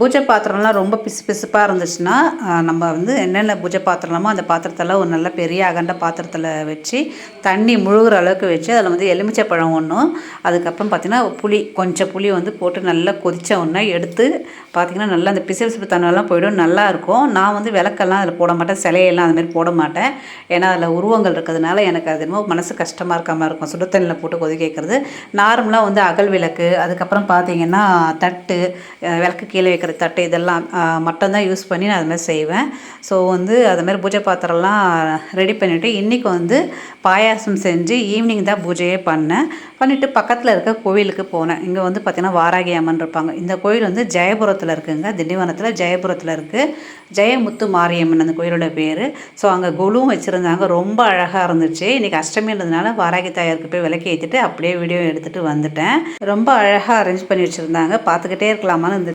பூஜை பாத்திரம்லாம் ரொம்ப பிசு பிசுப்பாக இருந்துச்சுன்னா நம்ம வந்து என்னென்ன பூஜை பாத்திரமோ அந்த பாத்திரத்தெல்லாம் ஒரு நல்ல பெரிய அகண்ட பாத்திரத்தில் வச்சு தண்ணி முழுகிற அளவுக்கு வச்சு அதில் வந்து எலுமிச்சை பழம் ஒன்றும் அதுக்கப்புறம் பார்த்திங்கன்னா புளி கொஞ்சம் புளி வந்து போட்டு நல்லா கொதித்த உடனே எடுத்து பார்த்திங்கன்னா நல்லா அந்த பிசு பிசுப்பு போயிடும் நல்லா இருக்கும். நான் வந்து விளக்கெல்லாம் அதில் போட மாட்டேன் சிலையெல்லாம் அதுமாரி போட மாட்டேன். ஏன்னா அதில் உருவங்கள் இருக்கிறதுனால எனக்கு அது என்னமோ மனசு கஷ்டமாக இருக்க மாதிரி இருக்கும். சுடு தண்ணியில் போட்டு கொதிக்க வைக்கிறது நார்மலாக வந்து அகல் விளக்கு அதுக்கப்புறம் பார்த்தீங்கன்னா தட்டு விளக்கு கீழே வைக்கிற தட்டை இதெல்லாம் மட்டும்தான் யூஸ் பண்ணி நான் அதுமாதிரி செய்வேன். ஸோ வந்து அதுமாதிரி பூஜை பாத்திரம்லாம் ரெடி பண்ணிவிட்டு இன்றைக்கி வந்து பாயாசம் செஞ்சு ஈவினிங் தான் பூஜையே பண்ணேன். பண்ணிவிட்டு பக்கத்தில் இருக்க கோவிலுக்கு போனேன். இங்கே வந்து பார்த்திங்கன்னா வாராகி அம்மன் இருப்பாங்க. இந்த கோயில் வந்து ஜெயபுரத்தில் இருக்குங்க. திண்டிவனத்தில் ஜெயபுரத்தில் இருக்குது ஜெயமுத்து மாரியம்மன் அந்த கோயிலோட பேர். ஸோ அங்கே குழுவும் வச்சுருந்தாங்க. ரொம்ப அழகாக இருந்துச்சு. இன்றைக்கி அஷ்டமின்றதுனால வாராகி தாயாருக்கு போய் விளக்கி ஏற்றிட்டு அப்படியே வீடியோ எடுத்துகிட்டு வந்துட்டேன். ரொம்ப அழகாக அரேஞ்ச் பண்ணி வச்சுருந்தாங்க. பார்த்துக்கிட்டே இருக்கலாமான்னு இருந்துச்சு